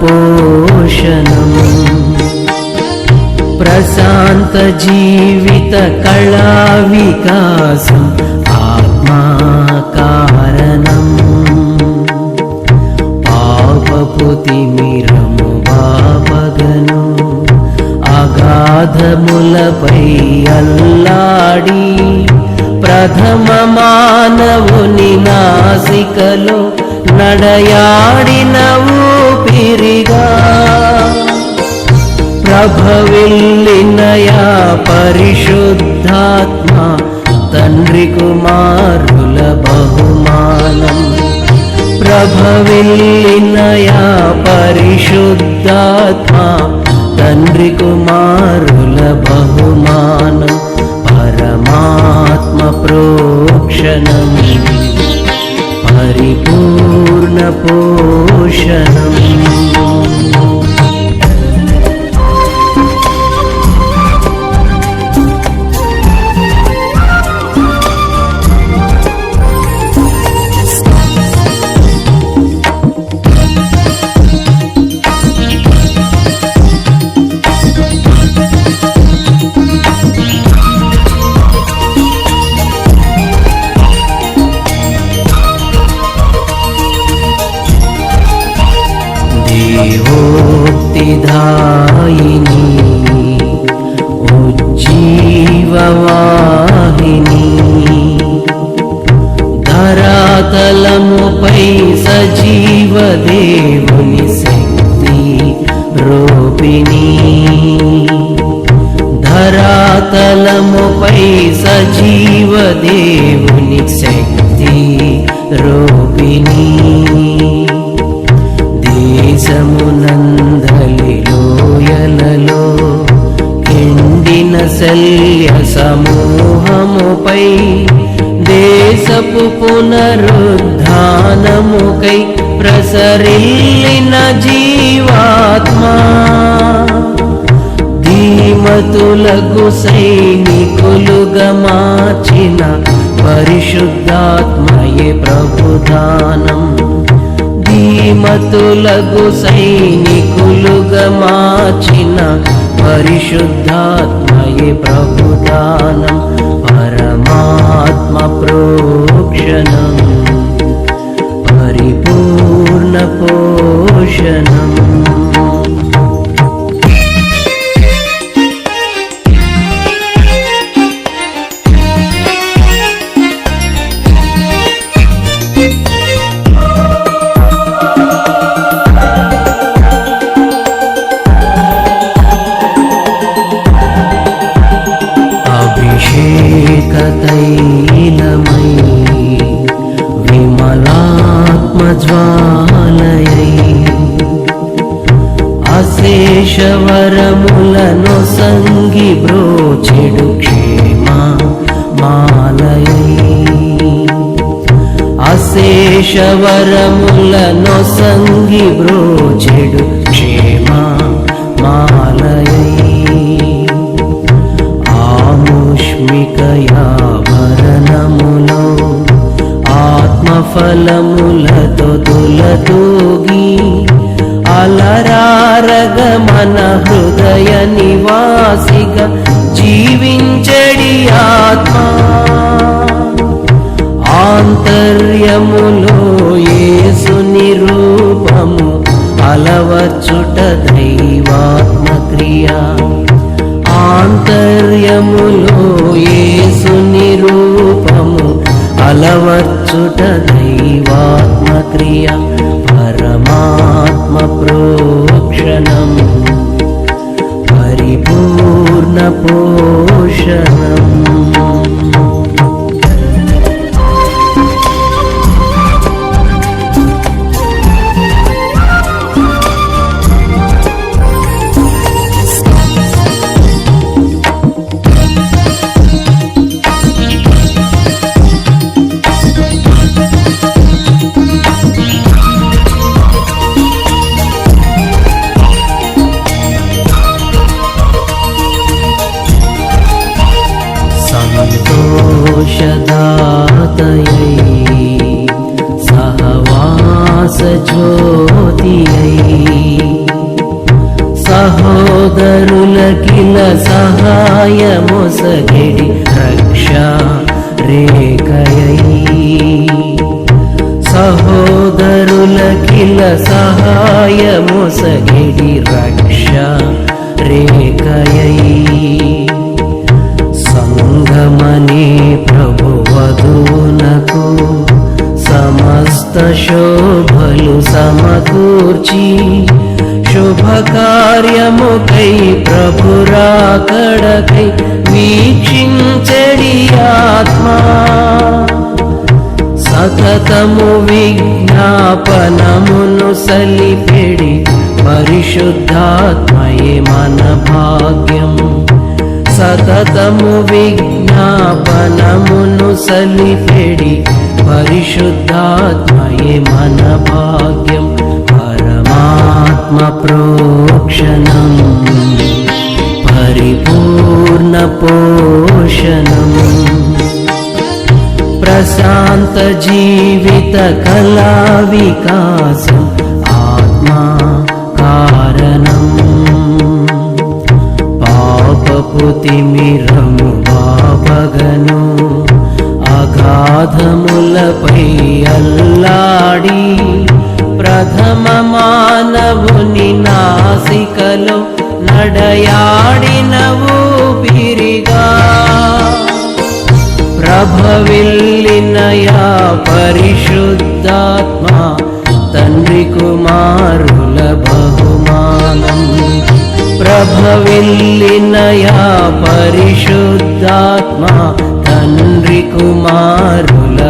పోషణం ప్రశాంత జీవిత కళా వికాసం ఆత్మా కారణం పాపపు తిమిరము బాపగను అగాధములపై అల్లాడి ప్రథమ మానవుని నాసికలో నడయాడిన ఊపిరిగా ప్రభవిల్లినయా పరిశుద్ధాత్మ తండ్రి కుమారుల బహుమానం. ప్రభవిల్లినయా పరిశుద్ధాత్మ తండ్రి కుమారుల బహుమానం. పరమాత్మ ప్రోక్షణం పరిపూర్ణ अन्नपोषणम् ధరాతలముపై సజీవ దేవుని శక్తి రూపిణి. ధరాతలముపై సజీవ దేవుని శక్తి రూపిణి. దేశమునందలి లోయలలో ఎండిన శల్య సమూహముపై దేశపు పునరుద్ధానముకై ప్రసరిల్లిన జీవాత్మా. ధీమతులకు సైనికులుగా మార్చిన పరిశుద్ధాత్మయే ప్రభుధానం. ధీమతులకు సైనికులుగా మార్చిన పరిశుద్ధాత్మయే ప్రభుధానం. తైలమై విమలాత్మజ్వాలయై. అశేషవరములను సంగి బ్రోచెడు క్షేమ మాలయై. అశేషవరములను సంగి బ్రోచెడు ఆత్మఫలములతో తులతూగి అలరారగ మన హృదయ నివాసిగా జీవించడి ఆత్మ. ఆంతర్యములో యేసుని రూపము అలవచ్చుట దైవాత్మ క్రియ. ఆంతర్యములో యేసుని రూపము అలవర్చుట దైవాత్మ సహోదరులకిల సహాయమొసగిడి రక్ష రేఖయై. సహోదరులకిల సహాయమొసగిడి రక్ష రేఖయై. సంగమని ప్రభువధూనకు సమస్త శోభలు సమకూర్చి శుభకార్యముకై ప్రభురాకడకై వీక్షించడి ఆత్మా. సతతము విజ్ఞాపనమును సలిపెడి పరిశుద్ధాత్మయే మన భాగ్యం. సతతము విజ్ఞాపనమును సలిపెడి పరిశుద్ధాత్మయే మన భాగ్యం. ప్రశాంత జీవిత కళా వికాసం ఆత్మా కారణం. పాపపు తిమిరము బాపగను అగాధములపై అల్లాడి ప్రథమమా వెళ్ళినయా పరిశుద్ధాత్మ తండ్రి కుమారుల బహుమానం. ప్రభవిల్లినయా పరిశుద్ధాత్మ తండ్రి కుమారుల